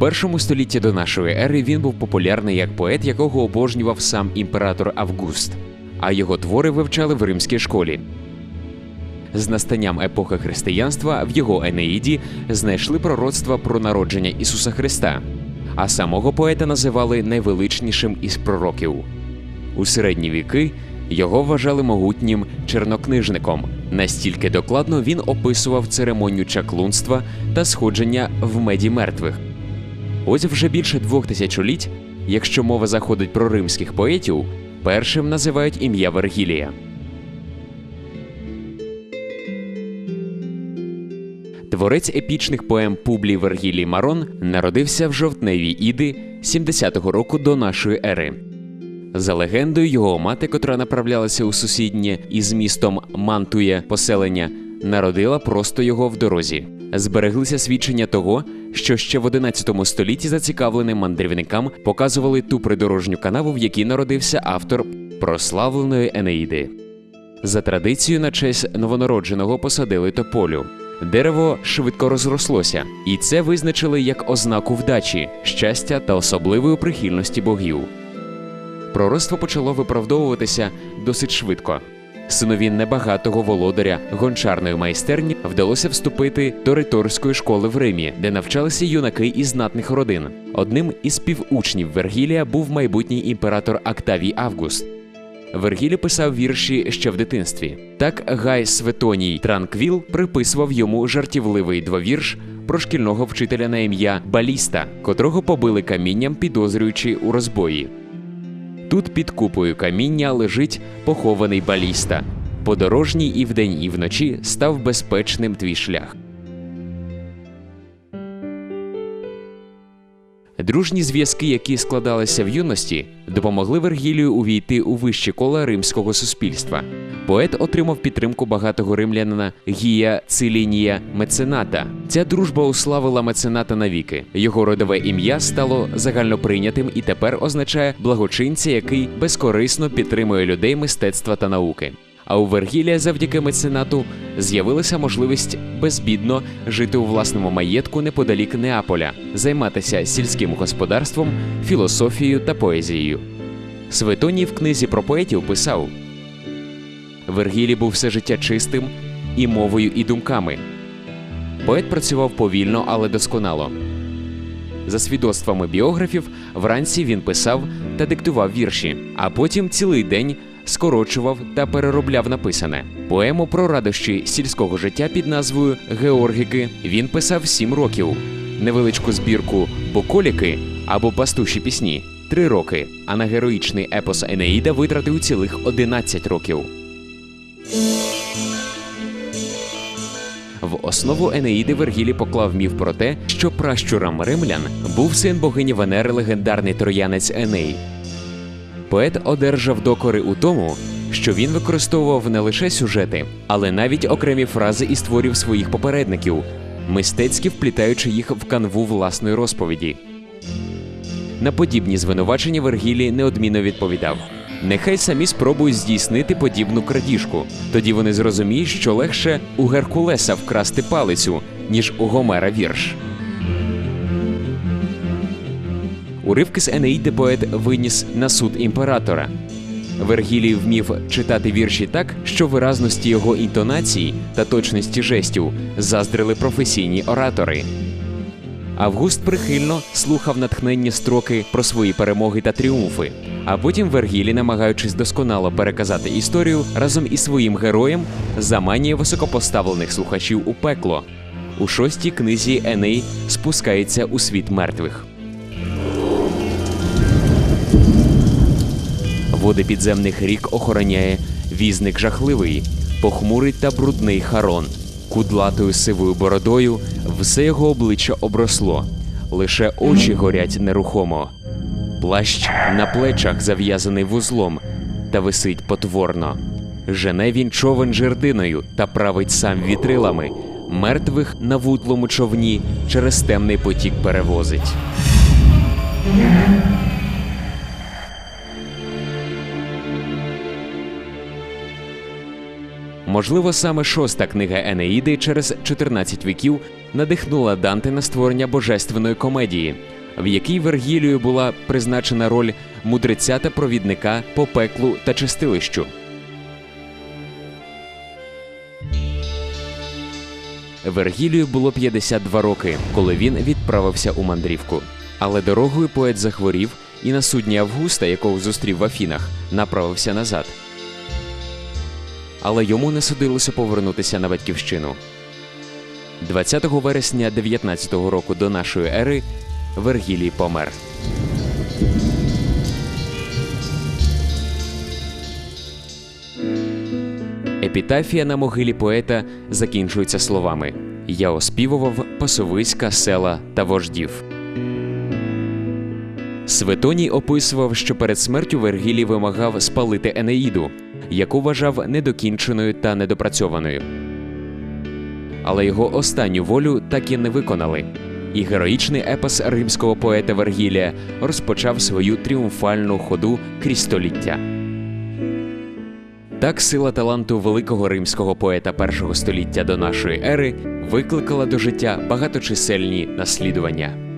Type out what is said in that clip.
Першому столітті до нашої ери він був популярний як поет, якого обожнював сам імператор Август, а його твори вивчали в римській школі. З настанням епохи християнства в його Енеїді знайшли пророцтва про народження Ісуса Христа, а самого поета називали найвеличнішим із пророків. У середні віки його вважали могутнім чернокнижником. Настільки докладно він описував церемонію чаклунства та сходження в меді мертвих. Ось вже більше двох тисячоліть, якщо мова заходить про римських поетів, першим називають ім'я Вергілія. Творець епічних поем Публій Вергілій Марон народився в жовтневій Іди 70-го року до нашої ери. За легендою, його мати, котра направлялася у сусіднє із містом Мантує поселення, народила просто його в дорозі. Збереглися свідчення того, що ще в 11 столітті зацікавленим мандрівникам показували ту придорожню канаву, в якій народився автор прославленої Енеїди. За традицією на честь новонародженого посадили тополю. Дерево швидко розрослося, і це визначили як ознаку вдачі, щастя та особливої прихильності богів. Пророцтво почало виправдовуватися досить швидко. Синові небагатого володаря гончарної майстерні вдалося вступити до риторської школи в Римі, де навчалися юнаки із знатних родин. Одним із співучнів Вергілія був майбутній імператор Октавій Август. Вергілі писав вірші ще в дитинстві. Так Гай Светоній Транквіл приписував йому жартівливий двовірш про шкільного вчителя на ім'я Баліста, котрого побили камінням, підозрюючи у розбої. Тут під купою каміння лежить похований баліста. Подорожній і вдень, і вночі став безпечним твій шлях. Дружні зв'язки, які складалися в юності, допомогли Вергілію увійти у вищі кола римського суспільства. Поет отримав підтримку багатого римлянина Гія Цилінія Мецената. Ця дружба уславила мецената навіки. Його родове ім'я стало загальноприйнятим і тепер означає благочинця, який безкорисно підтримує людей мистецтва та науки. А у Вергілія завдяки меценату з'явилася можливість безбідно жити у власному маєтку неподалік Неаполя, займатися сільським господарством, філософією та поезією. Светоній в книзі про поетів писав: Вергілій був все життя чистим і мовою, і думками. Поет працював повільно, але досконало. За свідоцтвами біографів, вранці він писав та диктував вірші, а потім цілий день скорочував та переробляв написане. Поему про радощі сільського життя під назвою Георгіки він писав сім років, невеличку збірку Боколіки або Пастуші пісні три роки, а на героїчний епос Енеїда витратив цілих 11 років. В основу Енеїди Вергілі поклав міф про те, що пращурам римлян був син богині Венери легендарний троянець Еней. Поет одержав докори у тому, що він використовував не лише сюжети, але навіть окремі фрази із творів своїх попередників, мистецьки вплітаючи їх в канву власної розповіді. На подібні звинувачення Вергілі неодмінно відповідав: нехай самі спробують здійснити подібну крадіжку. Тоді вони зрозуміють, що легше у Геркулеса вкрасти палицю, ніж у Гомера вірш. Уривки з Енеїди поет виніс на суд імператора. Вергілій вмів читати вірші так, що виразності його інтонації та точності жестів заздрили професійні оратори. Август прихильно слухав натхненні строки про свої перемоги та тріумфи. А потім Вергілі, намагаючись досконало переказати історію, разом із своїм героєм заманює високопоставлених слухачів у пекло. У шостій книзі Еней спускається у світ мертвих. Води підземних рік охороняє візник жахливий, похмурий та брудний харон. Кудлатою сивою бородою все його обличчя обросло, лише очі горять нерухомо. Плащ на плечах зав'язаний вузлом та висить потворно. Жене він човен жердиною та править сам вітрилами, мертвих на вутлому човні через темний потік перевозить. Можливо, саме шоста книга Енеїди через 14 віків надихнула Данте на створення божественної комедії, в якій Вергілію була призначена роль мудреця та провідника по пеклу та чистилищу. Вергілію було 52 роки, коли він відправився у мандрівку. Але дорогою поет захворів і на судні Августа, якого зустрів в Афінах, направився назад. Але йому не судилося повернутися на батьківщину. 20 вересня 19 року до нашої ери Вергілій помер. Епітафія на могилі поета закінчується словами: Я оспівував пасовиська, села та вождів. Светоній описував, що перед смертю Вергілій вимагав спалити Енеїду, яку вважав недокінченою та недопрацьованою. Але його останню волю так і не виконали. І героїчний епос римського поета Вергілія розпочав свою тріумфальну ходу крізь століття. Так сила таланту великого римського поета першого століття до нашої ери викликала до життя багаточисельні наслідування.